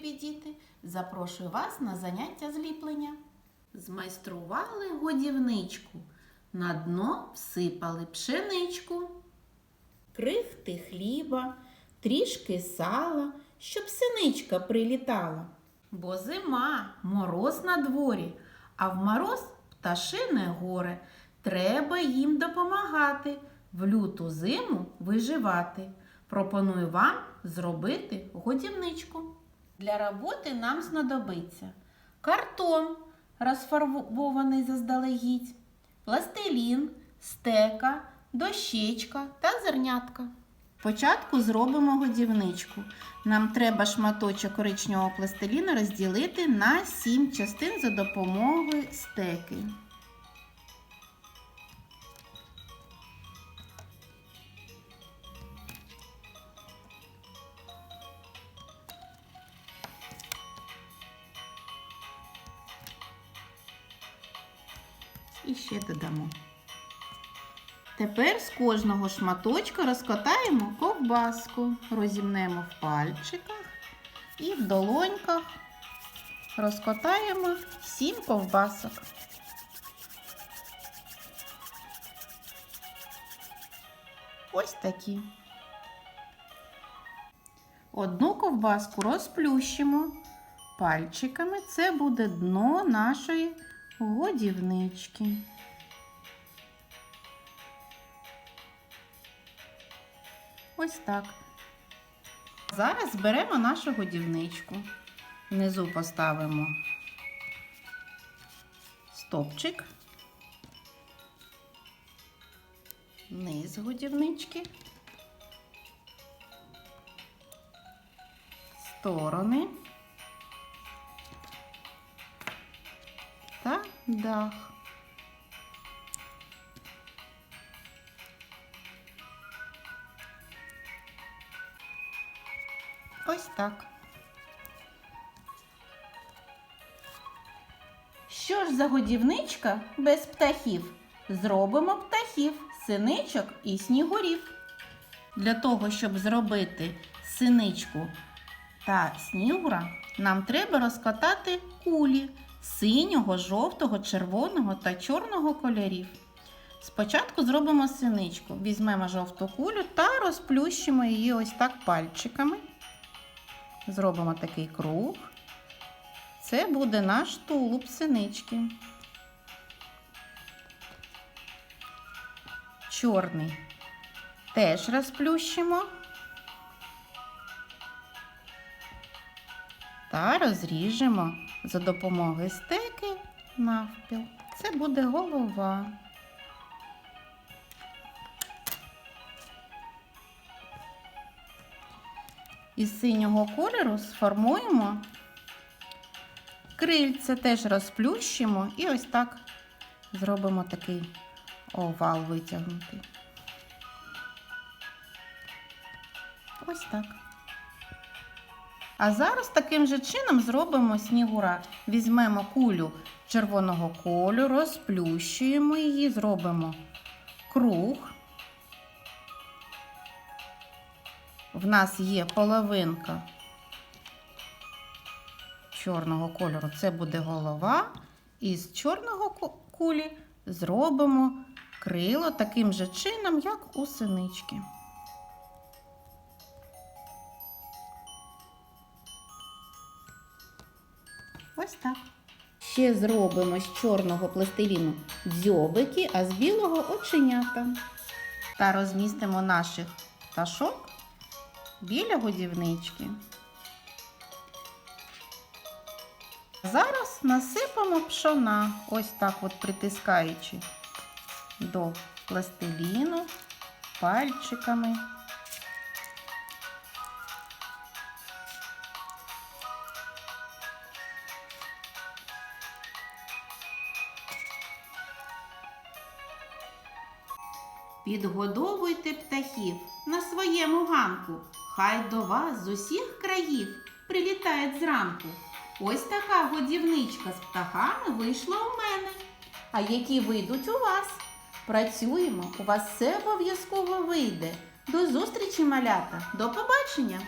любі діти! Запрошую вас на заняття зліплення. Змайстрували годівничку, на дно всипали пшеничку, крихти хліба, трішки сала, щоб синичка прилітала. Бо зима, мороз на дворі, а в мороз пташине горе. Треба їм допомагати, в люту зиму виживати. Пропоную вам зробити годівничку. Для роботи нам знадобиться картон, розфарбований заздалегідь, пластилін, стека, дощечка та зернятка. Спочатку зробимо годівничку. Нам треба шматочок коричневого пластиліну розділити на 7 частин за допомогою стеки. І ще додамо. Тепер з кожного шматочка розкатаємо ковбаску, розімнемо в пальчиках і в долоньках розкатаємо 7 ковбасок. Ось такі. Одну ковбаску розплющимо пальчиками. Це буде дно нашої годівнички. Ось так. Зараз беремо нашу годівничку. Внизу поставимо стопчик, низ годівнички, сторони дах. Ось так. Що ж за годівничка без птахів? Зробимо птахів, синичок і снігурів. Для того, щоб зробити синичку та снігура, нам треба розкатати кулі синього, жовтого, червоного та чорного кольорів. Спочатку зробимо синичку. Візьмемо жовту кулю та розплющимо її ось так пальчиками. Зробимо такий круг. Це буде наш тулуб синички. Чорний теж розплющимо та розріжемо за допомогою стеки навпіл. Це буде голова. Із синього кольору сформуємо крильце, теж розплющимо і ось так зробимо такий овал витягнутий. Ось так. А зараз таким же чином зробимо снігура. Візьмемо кулю червоного кольору, розплющуємо її, зробимо круг. В нас є половинка чорного кольору, це буде голова. І з чорного кулі зробимо крило таким же чином, як у синички. Ось так. Ще зробимо з чорного пластиліну дзьобики, а з білого оченята. Та розмістимо наших пташок біля годівнички. Зараз насипемо пшона, ось так от притискаючи до пластиліну пальчиками. Підгодовуйте птахів на своєму ганку. Хай до вас з усіх країв прилітають зранку. Ось така годівничка з птахами вийшла у мене. А які вийдуть у вас? Працюємо, у вас все обов'язково вийде. До зустрічі, малята! До побачення!